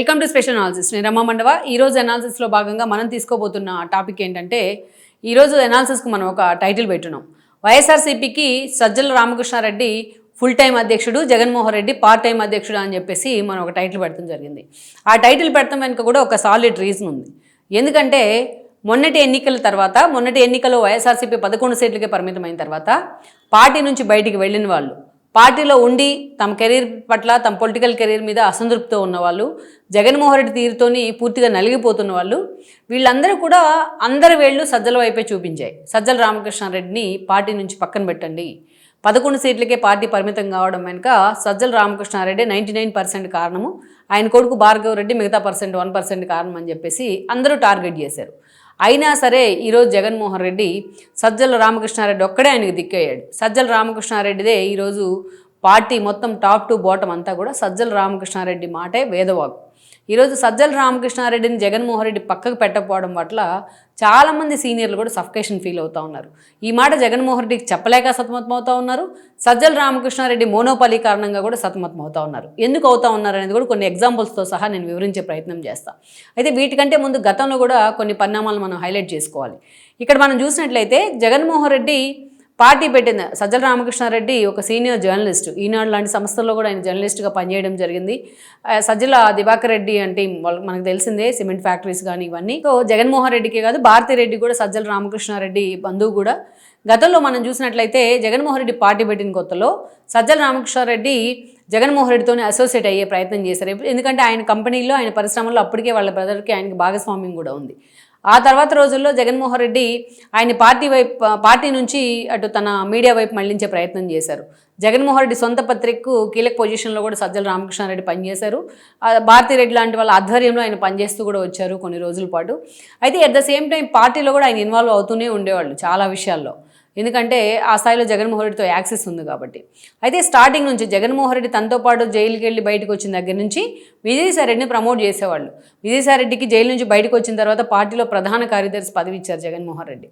Welcome to special analysis నేను రమా మండవ. ఈరోజు అనాలిసిస్లో భాగంగా మనం తీసుకోబోతున్న టాపిక్ ఏంటంటే ఈరోజు అనాలిసిస్కి మనం ఒక టైటిల్ పెట్టున్నాం వైఎస్ఆర్సీపీకి సజ్జల రామకృష్ణారెడ్డి ఫుల్ టైం అధ్యక్షుడు జగన్మోహన్ రెడ్డి పార్ట్ టైం అధ్యక్షుడు అని చెప్పేసి మనం ఒక టైటిల్ పెడతాం జరిగింది. ఆ టైటిల్ పెడతాం వెనుక కూడా ఒక సాలిడ్ రీజన్ ఉంది. ఎందుకంటే మొన్నటి ఎన్నికల తర్వాత మొన్నటి ఎన్నికల్లో వైఎస్ఆర్సీపీ పదకొండు సీట్లకే పరిమితమైన తర్వాత పార్టీ నుంచి బయటికి వెళ్ళిన వాళ్ళు పార్టీలో ఉండి తమ కెరీర్ పట్ల తమ పొలిటికల్ కెరీర్ మీద అసంతృప్తితో ఉన్నవాళ్ళు జగన్మోహన్ రెడ్డి తీరుతోని పూర్తిగా నలిగిపోతున్న వాళ్ళు వీళ్ళందరూ కూడా అందరి వేళ్ళు సజ్జల వైపే చూపించాయి. సజ్జల రామకృష్ణారెడ్డిని పార్టీ నుంచి పక్కన పెట్టండి. పదకొండు సీట్లకే పార్టీ పరిమితం కావడం వెనుక Sajjala Ramakrishna Reddy ninety nine percent కారణము ఆయన కొడుకు భార్గవ్ రెడ్డి మిగతా పర్సెంట్ వన్ పర్సెంట్ కారణం అని చెప్పేసి అందరూ టార్గెట్ చేశారు. అయినా సరే ఈరోజు జగన్మోహన్ రెడ్డి సజ్జల రామకృష్ణారెడ్డి ఒక్కడే ఆయనకి దిక్కయ్యాడు సజ్జల రామకృష్ణారెడ్డిదే ఈరోజు పార్టీ మొత్తం టాప్ టు బాటం అంతా కూడా సజ్జల రామకృష్ణారెడ్డి మాటే వేదవాకు. ఈరోజు సజ్జల రామకృష్ణారెడ్డిని జగన్మోహన్ రెడ్డి పక్కకు పెట్టకపోవడం పట్ల చాలామంది సీనియర్లు కూడా సఫకేషన్ ఫీల్ అవుతూ ఉన్నారు. ఈ మాట జగన్మోహన్ రెడ్డికి చెప్పలేక సతమతం అవుతూ ఉన్నారు. సజ్జల రామకృష్ణారెడ్డి మోనోపలి కారణంగా కూడా సతమతం అవుతూ ఉన్నారు. ఎందుకు అవుతా ఉన్నారు అనేది కూడా కొన్ని ఎగ్జాంపుల్స్తో సహా నేను వివరించే ప్రయత్నం చేస్తాను అయితే వీటికంటే ముందు గతంలో కూడా కొన్ని పరిణామాలు మనం హైలైట్ చేసుకోవాలి. ఇక్కడ మనం చూసినట్లయితే జగన్మోహన్ రెడ్డి పార్టీ పెట్టింది. సజ్జల రామకృష్ణారెడ్డి ఒక సీనియర్ జర్నలిస్ట్. ఈనాడు లాంటి సంస్థల్లో కూడా ఆయన జర్నలిస్ట్గా పనిచేయడం జరిగింది. సజ్జల దివాకర్ రెడ్డి అంటే వాళ్ళకి మనకు తెలిసిందే సిమెంట్ ఫ్యాక్టరీస్ కానీ ఇవన్నీ. సో జగన్మోహన్ రెడ్డికే కాదు భారతిరెడ్డి కూడా సజ్జల రామకృష్ణారెడ్డి బంధువు కూడా. గతంలో మనం చూసినట్లయితే జగన్మోహన్ రెడ్డి పార్టీ పెట్టిన కొత్తలో సజ్జల రామకృష్ణారెడ్డి జగన్మోహన్ రెడ్డితోనే అసోసియేట్ అయ్యే ప్రయత్నం చేశారు. ఎందుకంటే ఆయన కంపెనీలో ఆయన పరిశ్రమలో అప్పటికే వాళ్ళ బ్రదర్కి ఆయనకి భాగస్వామ్యం కూడా ఉంది. ఆ తర్వాత రోజుల్లో జగన్మోహన్ రెడ్డి ఆయన పార్టీ వైపు పార్టీ నుంచి అటు తన మీడియా వైపు మళ్ళించే ప్రయత్నం చేశారు. జగన్మోహన్ రెడ్డి సొంత పత్రికకు కీలక పొజిషన్లో కూడా సజ్జల రామకృష్ణారెడ్డి పనిచేశారు. భారతిరెడ్డి లాంటి వాళ్ళ ఆధ్వర్యంలో ఆయన పనిచేస్తూ కూడా వచ్చారు కొన్ని రోజుల పాటు. అయితే అట్ ద సేమ్ టైం పార్టీలో కూడా ఆయన ఇన్వాల్వ్ అవుతూనే ఉండేవాళ్ళు చాలా విషయాల్లో. ఎందుకంటే ఆ స్థాయిలో జగన్మోహన్ రెడ్డితో యాక్సెస్ ఉంది కాబట్టి. అయితే స్టార్టింగ్ నుంచి జగన్మోహన్ రెడ్డి తనతో పాటు జైలుకి వెళ్ళి బయటకు వచ్చిన దగ్గర నుంచి విజయసాయిరెడ్డిని ప్రమోట్ చేసేవాళ్ళు. విజయసాయిరెడ్డికి జైలు నుంచి బయటకు వచ్చిన తర్వాత పార్టీలో ప్రధాన కార్యదర్శి పదవి ఇచ్చారు జగన్మోహన్ రెడ్డి.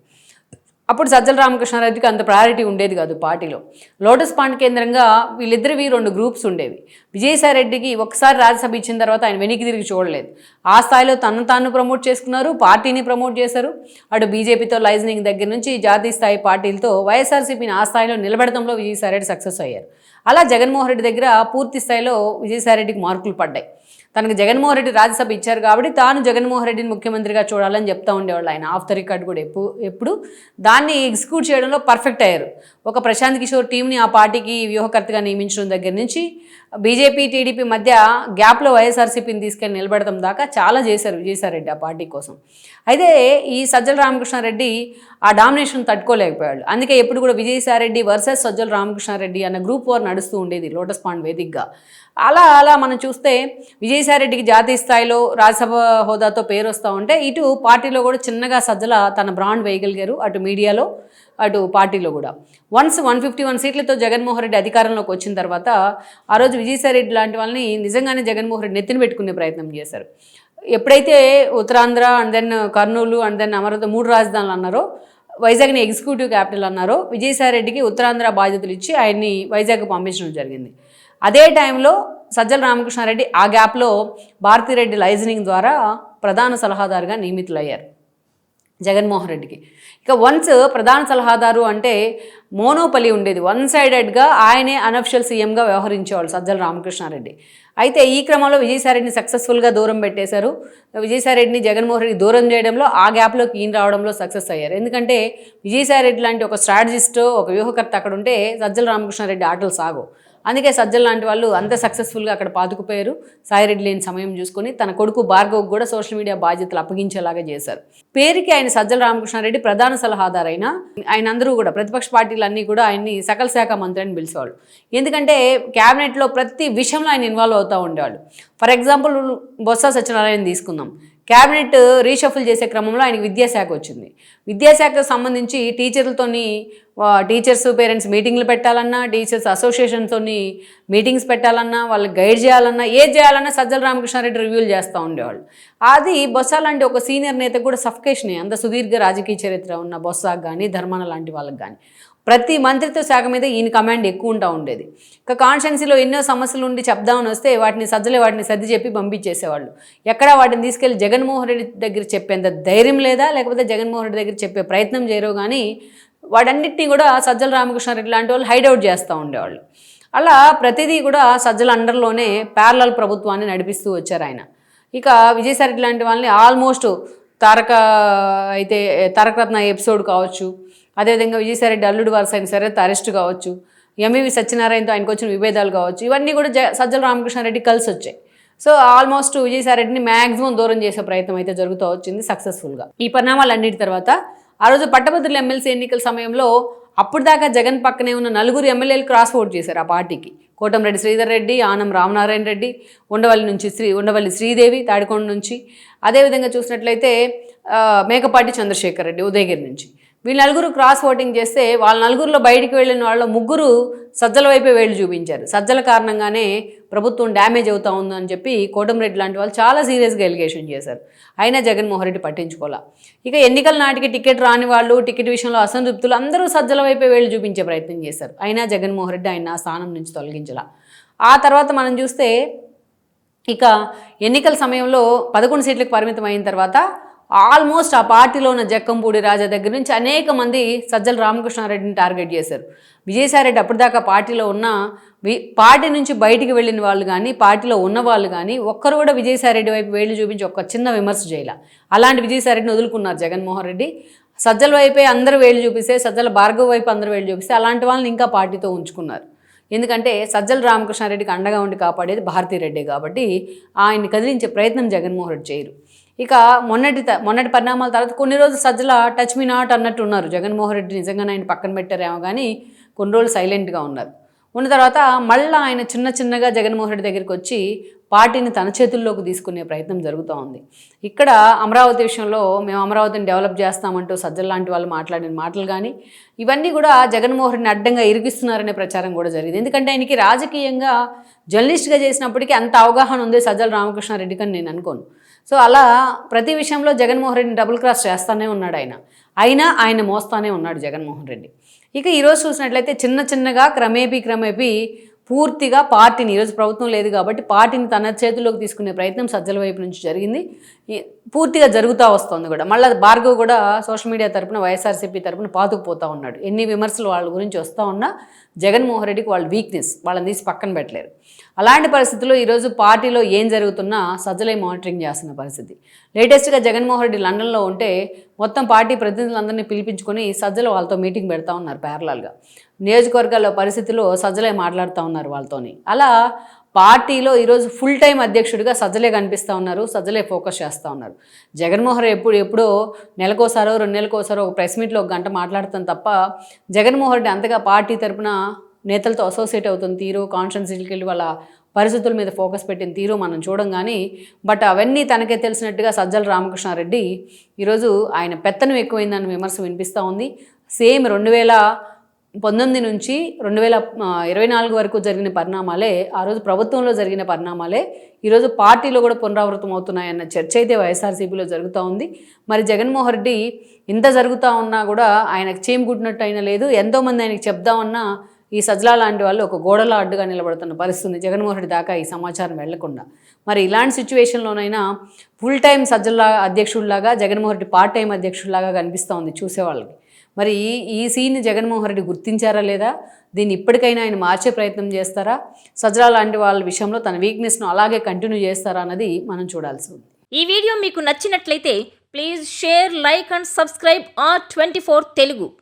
అప్పుడు సజ్జల రామకృష్ణారెడ్డికి అంత ప్రయారిటీ ఉండేది కాదు పార్టీలో. లోటస్ పాండ్ కేంద్రంగా వీళ్ళిద్దరివి రెండు గ్రూప్స్ ఉండేవి. విజయసాయి రెడ్డికి ఒకసారి రాజ్యసభ ఇచ్చిన తర్వాత ఆయన వెనక్కి తిరిగి చూడలేదు. ఆ స్థాయిలో తను తాను ప్రమోట్ చేసుకున్నారు పార్టీని ప్రమోట్ చేశారు. అటు బీజేపీతో లైజనింగ్ దగ్గర నుంచి జాతీయ స్థాయి పార్టీలతో వైఎస్ఆర్సీపీని ఆ స్థాయిలో నిలబెడతంలో విజయసాయిరెడ్డి సక్సెస్ అయ్యారు. అలా జగన్మోహన్ రెడ్డి దగ్గర పూర్తి స్థాయిలో విజయసాయి రెడ్డికి మార్కులు పడ్డాయి. తనకు జగన్మోహన్ రెడ్డి రాజ్యసభ ఇచ్చారు కాబట్టి తాను జగన్మోహన్ రెడ్డిని ముఖ్యమంత్రిగా చూడాలని చెప్తా ఉండేవాళ్ళు ఆయన. ఆఫ్ ద రికార్డ్ కూడా ఎప్పుడు ఎప్పుడు దాన్ని ఎగ్జిక్యూట్ చేయడంలో పర్ఫెక్ట్ అయ్యారు. ఒక ప్రశాంత్ కిషోర్ టీంని ఆ పార్టీకి వ్యూహకర్తగా నియమించడం దగ్గర నుంచి బీజేపీ టీడీపీ మధ్య గ్యాప్లో వైఎస్ఆర్సీపీని తీసుకెళ్ళి నిలబడటం దాకా చాలా చేశారు విజయసాయిరెడ్డి ఆ పార్టీ కోసం. అయితే ఈ సజ్జల రామకృష్ణారెడ్డి ఆ డామినేషన్ తట్టుకోలేకపోయాడు. అందుకే ఎప్పుడు కూడా విజయసాయిరెడ్డి వర్సెస్ సజ్జల రామకృష్ణారెడ్డి అన్న గ్రూప్ వార్ నడుస్తూ ఉండేది లోటస్ పాండ్ వేదికగా. అలా అలా మనం చూస్తే విజయసాయిరెడ్డికి జాతీయ స్థాయిలో రాజ్యసభ హోదాతో పేరు వస్తూ ఉంటే ఇటు పార్టీలో కూడా చిన్నగా సజ్జల తన బ్రాండ్ వేయగలిగారు అటు మీడియాలో అటు పార్టీలో కూడా. వన్స్ వన్ ఫిఫ్టీ వన్ సీట్లతో జగన్మోహన్ రెడ్డి అధికారంలోకి వచ్చిన తర్వాత ఆ రోజు విజయసాయిరెడ్డి లాంటి వాళ్ళని నిజంగానే జగన్మోహన్ రెడ్డి నెత్తిన పెట్టుకునే ప్రయత్నం చేశారు. ఎప్పుడైతే Uttarandhra and then Kurnool and then Amaravati మూడు రాజధానులు అన్నారో వైజాగ్ని ఎగ్జిక్యూటివ్ క్యాపిటల్ అన్నారో విజయసాయిరెడ్డికి ఉత్తరాంధ్ర బాధ్యతలు ఇచ్చి ఆయన్ని వైజాగ్ పంపించడం జరిగింది. అదే టైంలో సజ్జల రామకృష్ణారెడ్డి ఆ గ్యాప్లో భారతిరెడ్డి లైజనింగ్ ద్వారా ప్రధాన సలహాదారుగా నియమితులయ్యారు. జగన్మోహన్ రెడ్డికి. ఇక వన్స్ ప్రధాన సలహాదారు అంటే మోనోపలి ఉండేది. వన్ సైడెడ్గా ఆయనే అనఫిషియల్ సీఎంగా వ్యవహరించేవాళ్ళు సజ్జల రామకృష్ణారెడ్డి. అయితే ఈ క్రమంలో విజయసాయిరెడ్డిని సక్సెస్ఫుల్గా దూరం పెట్టేశారు. విజయసాయిరెడ్డిని జగన్మోహన్ రెడ్డి దూరం చేయడంలో ఆ గ్యాప్లోకి ఈయన రావడంలో సక్సెస్ అయ్యారు. ఎందుకంటే విజయసాయిరెడ్డి లాంటి ఒక స్ట్రాటజిస్ట్ ఒక వ్యూహకర్త అక్కడ ఉంటే సజ్జల రామకృష్ణారెడ్డి ఆటలు సాగు. అందుకే సజ్జల్ లాంటి వాళ్ళు అంత సక్సెస్ఫుల్గా అక్కడ పాతుకుపోయారు. సాయిరెడ్డి లేని సమయం చూసుకొని తన కొడుకు భార్గవ్ కూడా సోషల్ మీడియా బాధ్యతలు అప్పగించేలాగా చేశారు. పేరుకి ఆయన సజ్జల రామకృష్ణారెడ్డి ప్రధాన సలహాదారైన ఆయన అందరూ కూడా ప్రతిపక్ష పార్టీలు అన్నీ కూడా ఆయన్ని సకల శాఖ మంత్రి అని పిలిచేవాళ్ళు. ఎందుకంటే క్యాబినెట్లో ప్రతి విషయంలో ఆయన ఇన్వాల్వ్ అవుతూ ఉండేవాళ్ళు. ఫర్ ఎగ్జాంపుల్ బొత్స సత్యనారాయణ తీసుకుందాం. క్యాబినెట్ రీషఫుల్ చేసే క్రమంలో ఆయనకి విద్యాశాఖ వచ్చింది. విద్యాశాఖకు సంబంధించి టీచర్లతోని టీచర్స్ పేరెంట్స్ మీటింగ్లు పెట్టాలన్నా టీచర్స్ అసోసియేషన్తో మీటింగ్స్ పెట్టాలన్నా వాళ్ళకి గైడ్ చేయాలన్నా ఏది చేయాలన్నా సజ్జల రామకృష్ణారెడ్డి రివ్యూలు చేస్తూ ఉండేవాళ్ళు. అది బొత్స లాంటి ఒక సీనియర్ నేత కూడా సఫకేషనే అంత సుదీర్ఘ రాజకీయ చరిత్ర ఉన్న బొత్సకు కానీ ధర్మాన లాంటి వాళ్ళకి కానీ ప్రతి మంత్రిత్వ శాఖ మీద ఈయన కమాండ్ ఎక్కువ ఉంటా ఉండేది. ఇక కాన్స్టెన్సీలో ఎన్నో సమస్యలు ఉండి చెప్దామని వస్తే వాటిని సజ్జలే వాటిని సర్ది చెప్పి పంపించేసేవాళ్ళు. ఎక్కడ వాటిని తీసుకెళ్ళి జగన్మోహన్ రెడ్డి దగ్గర చెప్పేంత ధైర్యం లేదా? లేకపోతే జగన్మోహన్ రెడ్డి దగ్గర చెప్పే ప్రయత్నం చేయరు కానీ వాటన్నిటినీ కూడా సజ్జల రామకృష్ణారెడ్డి లాంటి వాళ్ళు హైడౌట్ చేస్తూ ఉండేవాళ్ళు. అలా ప్రతిదీ కూడా సజ్జల అండర్లోనే ప్యారలల్ ప్రభుత్వాన్ని నడిపిస్తూ వచ్చారు ఆయన. ఇక విజయసాయి లాంటి వాళ్ళని ఆల్మోస్ట్ తారక అయితే తారకరత్న ఎపిసోడ్ కావచ్చు అదేవిధంగా విజయసాయిరెడ్డి అల్లుడు వారసు అయిన సరే అరెస్ట్ కావచ్చు. ఎంఈవి సత్యనారాయణతో ఆయనకు వచ్చిన విభేదాలు కావచ్చు. ఇవన్నీ కూడా జ సజ్జల రామకృష్ణారెడ్డి కలిసి వచ్చాయి. సో ఆల్మోస్ట్ విజయసాయిరెడ్డిని మ్యాక్సిమం దూరం చేసే ప్రయత్నం అయితే జరుగుతూ వచ్చింది సక్సెస్ఫుల్గా. ఈ పరిణామాలన్నిటి తర్వాత ఆ రోజు పట్టభద్రుల ఎమ్మెల్సీ ఎన్నికల సమయంలో అప్పుడు దాకా జగన్ పక్కనే ఉన్న నలుగురు ఎమ్మెల్యేలు క్రాస్ ఓట్ చేశారు ఆ పార్టీకి. కోటంరెడ్డి శ్రీధర్ రెడ్డి ఆనం రామనారాయణ రెడ్డి ఉండవల్లి నుంచి శ్రీ ఉండవల్లి శ్రీదేవి తాడికొండ నుంచి. అదేవిధంగా చూసినట్లయితే మేకపాటి చంద్రశేఖర్ రెడ్డి ఉదయగిరి నుంచి. వీళ్ళు నలుగురు క్రాస్ ఓటింగ్ చేస్తే వాళ్ళ నలుగురిలో బయటికి వెళ్ళిన వాళ్ళ ముగ్గురు సజ్జల వైపే వేళ్ళు చూపించారు. సజ్జల కారణంగానే ప్రభుత్వం డ్యామేజ్ అవుతా ఉందని చెప్పి కోటంరెడ్డి లాంటి వాళ్ళు చాలా సీరియస్గా ఎలిగేషన్ చేశారు. అయినా జగన్మోహన్ రెడ్డి పట్టించుకోవాలా ఇక ఎన్నికల నాటికి టికెట్ రాని వాళ్ళు టికెట్ విషయంలో అసంతృప్తులు అందరూ సజ్జల వైపే వేళ్ళు చూపించే ప్రయత్నం చేశారు. అయినా జగన్మోహన్ రెడ్డి ఆయన స్థానం నుంచి తొలగించాల. ఆ తర్వాత మనం చూస్తే ఇక ఎన్నికల సమయంలో పదకొండు సీట్లకు పరిమితం అయిన తర్వాత ఆల్మోస్ట్ ఆ పార్టీలో ఉన్న జక్కంపూడి రాజా దగ్గర నుంచి అనేక మంది సజ్జల రామకృష్ణారెడ్డిని టార్గెట్ చేశారు. విజయసాయిరెడ్డి అప్పటిదాకా పార్టీలో ఉన్న వి- పార్టీ నుంచి బయటికి వెళ్ళిన వాళ్ళు కానీ పార్టీలో ఉన్న వాళ్ళు కానీ ఒక్కరు కూడా విజయసాయిరెడ్డి వైపు వేళ్ళు చూపించి ఒక చిన్న విమర్శ చేయాల. అలాంటి విజయసాయిరెడ్డిని వదులుకున్నారు జగన్మోహన్ రెడ్డి. సజ్జల వైపే అందరూ వేళ్ళు చూపిస్తే సజ్జల భార్గవ వైపు అందరూ వేళ్ళు చూపిస్తే అలాంటి వాళ్ళని ఇంకా పార్టీతో ఉంచుకున్నారు. ఎందుకంటే సజ్జల రామకృష్ణారెడ్డికి అండగా ఉండి కాపాడేది భారతీరెడ్డి కాబట్టి ఆయన్ని కదిలించే ప్రయత్నం జగన్మోహన్ రెడ్డి చేయరు. ఇక మొన్నటి త- మొన్నటి పరిణామాల తర్వాత కొన్ని రోజులు సజ్జల టచ్ మీ నాట్ అన్నట్టు ఉన్నారు. జగన్మోహన్ రెడ్డి నిజంగానే ఆయన పక్కన పెట్టారేమో కానీ కొన్ని రోజులు సైలెంట్గా ఉన్నారు. ఉన్న తర్వాత మళ్ళీ ఆయన చిన్న చిన్నగా జగన్మోహన్ రెడ్డి దగ్గరికి వచ్చి పార్టీని తన చేతుల్లోకి తీసుకునే ప్రయత్నం జరుగుతూ ఉంది. ఇక్కడ అమరావతి విషయంలో మేము అమరావతిని డెవలప్ చేస్తామంటూ సజ్జల లాంటి వాళ్ళు మాట్లాడిన మాటలు కానీ ఇవన్నీ కూడా జగన్మోహన్ రెడ్డిని అడ్డంగా ఇరిగిస్తున్నారనే ప్రచారం కూడా జరిగింది. ఎందుకంటే ఆయనకి రాజకీయంగా జర్నలిస్ట్గా చేసినప్పటికీ అంత అవగాహన ఉంది సజ్జల రామకృష్ణారెడ్డికి అని నేను అనుకోను. సో అలా ప్రతి విషయంలో జగన్మోహన్ రెడ్డిని డబుల్ క్రాస్ చేస్తానే ఉన్నాడు ఆయన. అయినా ఆయన మోస్తానే ఉన్నాడు జగన్మోహన్ రెడ్డి. ఇక ఈరోజు చూసినట్లయితే చిన్న చిన్నగా క్రమేపీ క్రమేపీ పూర్తిగా పార్టీని ఈరోజు ప్రభుత్వం లేదు కాబట్టి పార్టీని తన చేతుల్లోకి తీసుకునే ప్రయత్నం సజ్జల వైపు నుంచి జరిగింది. పూర్తిగా జరుగుతూ వస్తుంది కూడా. మళ్ళీ భార్గవ్ కూడా సోషల్ మీడియా తరపున వైఎస్ఆర్సీపీ తరపున పాతుకుపోతూ ఉన్నాడు. ఎన్ని విమర్శలు వాళ్ళ గురించి వస్తూ ఉన్నా జగన్మోహన్ రెడ్డికి వాళ్ళ వీక్నెస్ వాళ్ళని తీసి పక్కన పెట్టలేరు. అలాంటి పరిస్థితుల్లో ఈరోజు పార్టీలో ఏం జరుగుతున్నా సజ్జలై మానిటరింగ్ చేస్తున్న పరిస్థితి. లేటెస్ట్గా జగన్మోహన్ రెడ్డి లండన్లో ఉంటే మొత్తం పార్టీ ప్రతినిధులందరినీ పిలిపించుకొని సజ్జలు వాళ్ళతో మీటింగ్ పెడతా ఉన్నారు ప్యారలాల్గా నియోజకవర్గాల్లో పరిస్థితిలో సజ్జలే మాట్లాడుతూ ఉన్నారు వాళ్ళతోని. అలా పార్టీలో ఈరోజు ఫుల్ టైం అధ్యక్షుడిగా సజ్జలే కనిపిస్తూ ఉన్నారు సజ్జలే ఫోకస్ చేస్తూ ఉన్నారు. జగన్మోహన్ ఎప్పుడు ఎప్పుడో నెలకోసారో రెండు నెలకోసారో ఒక ప్రెస్ మీట్లో ఒక గంట మాట్లాడతాం తప్ప జగన్మోహన్ రెడ్డి అంతగా పార్టీ తరపున నేతలతో అసోసియేట్ అవుతున్న తీరు కాన్స్టిట్యున్సీకి వెళ్ళి వాళ్ళ పరిస్థితుల మీద ఫోకస్ పెట్టిన తీరు మనం చూడం కానీ బట్ అవన్నీ తనకే తెలిసినట్టుగా సజ్జల రామకృష్ణారెడ్డి ఈరోజు ఆయన పెత్తనం ఎక్కువైందని విమర్శ వినిపిస్తూ ఉంది. సేమ్ రెండు వేల పంతొమ్మిది నుంచి రెండు వేల ఇరవై నాలుగు వరకు జరిగిన పరిణామాలే ఆ రోజు ప్రభుత్వంలో జరిగిన పరిణామాలే ఈరోజు పార్టీలో కూడా పునరావృతం అవుతున్నాయన్న చర్చ అయితే వైఎస్ఆర్సీపీలో జరుగుతూ ఉంది. మరి జగన్మోహన్ రెడ్డి ఇంత జరుగుతూ ఉన్నా కూడా ఆయనకు చేమ్ కుట్టినట్టు అయినా లేదు ఎంతోమంది ఆయనకి చెప్దామన్నా ఈ సజ్జలా లాంటి వాళ్ళు ఒక గోడల అడ్డుగా నిలబడుతున్న పరిస్థితుంది జగన్మోహన్ రెడ్డి దాకా ఈ సమాచారం వెళ్ళకుండా. మరి ఇలాంటి సిచ్యువేషన్లోనైనా ఫుల్ టైం సజ్జలా అధ్యక్షుడిలాగా జగన్మోహన్ రెడ్డి పార్ట్ టైం అధ్యక్షుడిలాగా కనిపిస్తూ ఉంది చూసేవాళ్ళకి. మరి ఈ ఈ సీన్ జగన్మోహన్ రెడ్డి గుర్తించారా లేదా? దీన్ని ఇప్పటికైనా ఆయన మార్చే ప్రయత్నం చేస్తారా? సజ్జలా లాంటి వాళ్ళ విషయంలో తన వీక్నెస్ను అలాగే కంటిన్యూ చేస్తారా అన్నది మనం చూడాల్సి ఉంది. ఈ వీడియో మీకు నచ్చినట్లయితే please share like and subscribe R twenty Telugu